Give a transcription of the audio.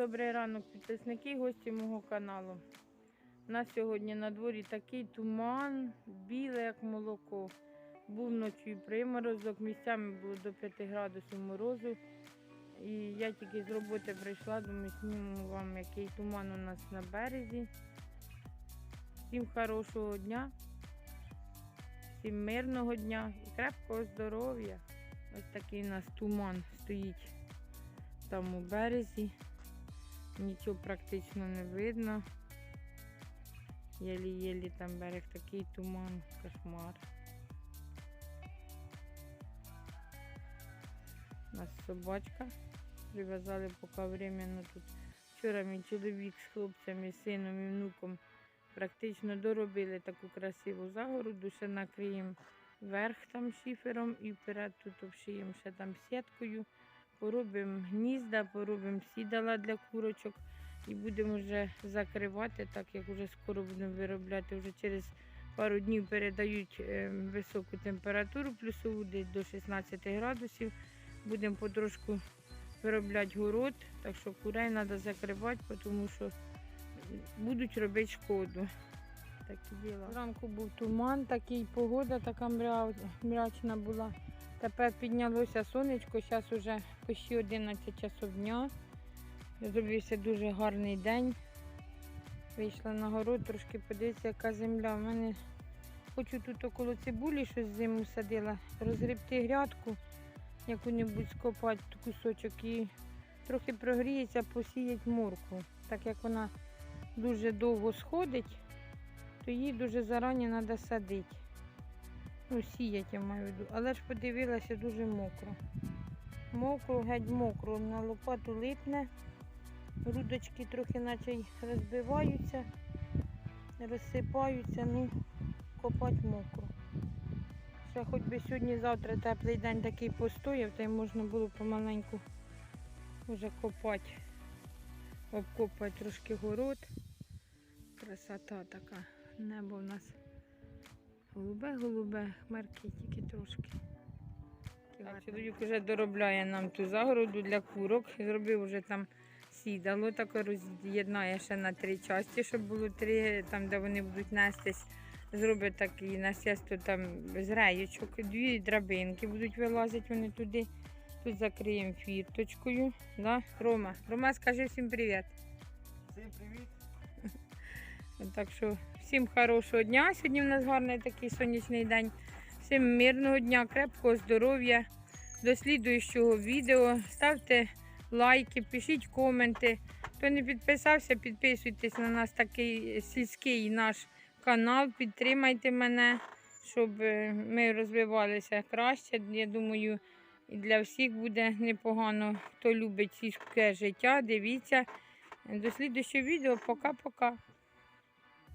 добрий ранок, підписники гості мого каналу. У нас сьогодні на дворі такий туман, біле, як молоко. Був ночі приморозок, місцями було до 5 градусів морозу. І я тільки з роботи прийшла, думаю, зніму вам, який туман у нас на березі. Всім хорошого дня, всім мирного дня і крепкого здоров'я. Ось такий у нас туман стоїть там у березі. Нічого практично не видно. Єлі-єлі там берег такий туман, кошмар. У нас собачка. Прив'язали поки временно тут. Вчора мій чоловік з хлопцями, сином і внуком практично доробили таку красиву загороду, ще накриємо верх там шифером і вперед тут обшиємо ще там сіткою. Поробимо гнізда, поробимо сідала для курочок і будемо вже закривати, так як вже скоро будемо виробляти. Вже через пару днів передають е, високу температуру, плюсову десь до 16 градусів. Будемо потрошку виробляти город, так що курей треба закривати, тому що будуть робити шкоду. Такі діла. Зранку був туман, такий погода така мрячна була. Тепер піднялося сонечко, зараз вже почти 11 часов дня. Зробився дуже гарний день. Вийшла на город, трошки подивитися, яка земля. У мене хочу тут около цибулі щось зиму садила, розгребти грядку, яку-небудь скопати кусочок і трохи прогріється, посіять моркву. Так як вона дуже довго сходить, то її дуже зарані треба садити. Ну, сіять я маю в виду. Але ж подивилася дуже мокро. Мокро, геть мокро. На лопату липне. Грудочки трохи наче розбиваються, розсипаються, ну, копати мокро. Ще хоч би сьогодні-завтра теплий день такий постояв, та й можна було помаленьку вже копати, обкопати трошки город. Красота така. Небо в нас голубе-голубе, хмарки тільки трошки. Так, чоловік вже доробляє нам ту загороду для курок. Зробив вже там сідало, таке роз'єднає ще на три часті, щоб було три, там, де вони будуть нестись. Зробить такий насісто там з реєчок, дві драбинки будуть вилазити вони туди. Тут закриємо фірточкою. Да? Рома, Рома, скажи всім привіт. Всім привіт! Так що всім хорошого дня. Сьогодні в нас гарний такий сонячний день. Всім мирного дня, крепкого здоров'я. До слідуючого відео. Ставте лайки, пишіть коменти. Хто не підписався, підписуйтесь на нас такий сільський наш канал. Підтримайте мене, щоб е, ми розвивалися краще. Я думаю, і для всіх буде непогано. Хто любить сільське життя, дивіться. До слідуючого відео. Пока-пока.